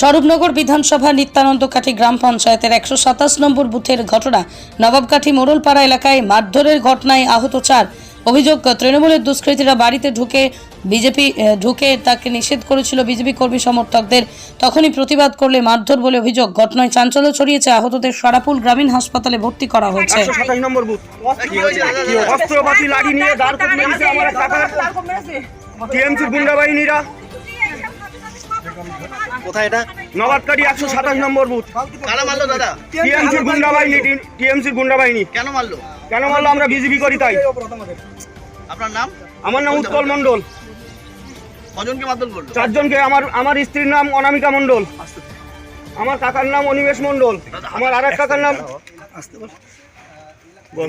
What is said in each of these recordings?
স্বরূপনগর বিধানসভা নিত্যানন্দকাঠি গ্রাম পঞ্চায়েতের একশো সাতাশ নম্বর বুথের ঘটনা নবাবকাঠি মোড়লপাড়া এলাকায় মারধরের ঘটনায় আহত চার। অভিযোগ তৃণমূলের দুষ্কৃতীরা বাড়িতে ঢুকে বিজেপি ঢুকে তাকে নিষেধ করেছিল বিজেপি কর্মী সমর্থকদের। তখনই প্রতিবাদ করলে মারধর বলে অভিযোগ। ঘটনায় চাঞ্চল্য ছড়িয়েছে আহতদের সরাপুল গ্রামীণ হাসপাতালে ভর্তি করা হয়েছে। অস্ত্রপাতি নিয়ে টিএমসির গুন্ডা বাহিনীরা কোথায় এটা? নবাবকারী একশো সাতাশ নম্বর বুথ। কারা মারলো দাদা? টিএমসির গুন্ডা বাহিনী টিএমসির গুন্ডা বাহিনী কেন মারলো? কেন বলল আমরা বিজেপি করি তাই। আপনার নাম? আমার নাম উৎপল মণ্ডল। কজনকে মারধর করল? চারজনকে। আমার আমার স্ত্রীর নাম অনামিকা মণ্ডল। আমার কাকার নাম অনিমেষ মণ্ডল। আমার আর এক কাকার নাম বল।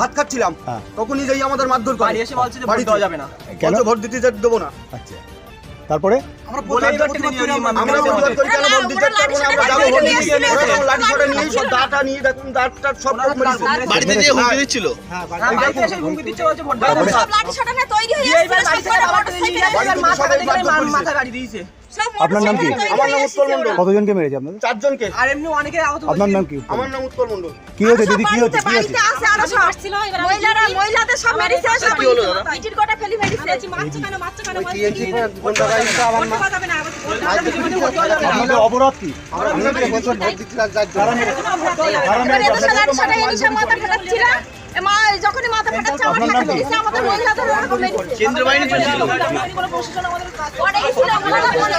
ভাত খাচ্ছিলাম। তখনই যাই আমাদের মারধর করে। এসে বলছে যে ভোট দেওয়া যাবে না। কেন? ভোট দিতে দেবো না। আচ্ছা। তারপরে? হয়ে। মাথা গাড়ি দিয়েছে। আপনার নাম কি? আমার নাম উৎপল মণ্ডল। কতজনকে মেরেছে আপনাদের? চারজনকে। আর এমনি অনেকে আহত আপনার নাম কি? আমার নাম উৎপল মণ্ডল। কি হয়েছে দিদি কি হয়েছে কি হয়েছে? আছে আরও সব মহিলারা মহিলাদের সব মেরেছে সব কি হলো দাদা? ইটির গোটা ফেলি মেরেছে। মারছো কেন মারছো কেন? আপনাদের অপরাধ কি? এবার এদের সাথে লাঠি সাটে এনে সব মাথা ফেলাচ্ছিল এ মা যখনই মাথা ফেটাচ্ছে আমার আপনার নাম হাতে কি? মেরেছে আমাদের মহিলাদের ওরকম কেন্দ্র বাহিনী চলছিল পরে গেছিল আমাদের মনে সারা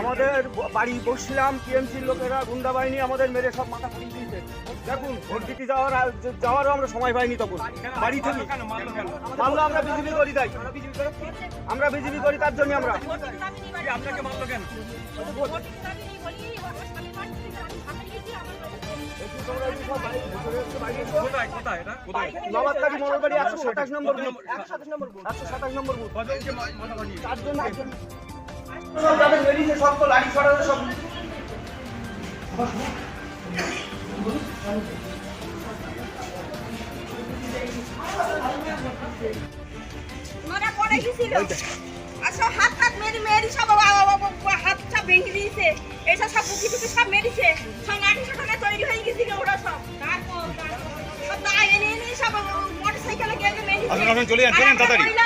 আমাদের বাড়ি বসছিলাম টিএমসির লোকেরা গুন্ডা বাহিনী আমাদের মেরে সব মাথা ফুটিয়ে দিয়েছে। দেখুন ভোট দিতে যাওয়ার যাওয়ারও আমরা সময় পাইনি তখন। বাড়ি থেকে। মারলো আমরা বিজেপি করি তাই। আমরা বিজেপি করি তার জন্য আমরা। আপনাকে কেন? একশো সাতাশ নম্বর বুথ। একশো সাতাশ নম্বর চারজন চারজন সব যাদের বেরিয়েছে সব তো লাঠি ছড়ানো সব ওরা পড়ে গেছিল? আর সব হাত হাত মেরি মেরি সব হাত সব ভেঙে দিয়েছে। এইসব সব বুকি টুকি সব মেরেছে। সব লাঠি সাটনে তৈরি হয়ে গেছিল ওরা সব। তারপর সব দা এনে এনে সব মোটর সাইকেলে গিয়ে মেরেছে চলে যান তাড়াতাড়ি। আমরা দিলে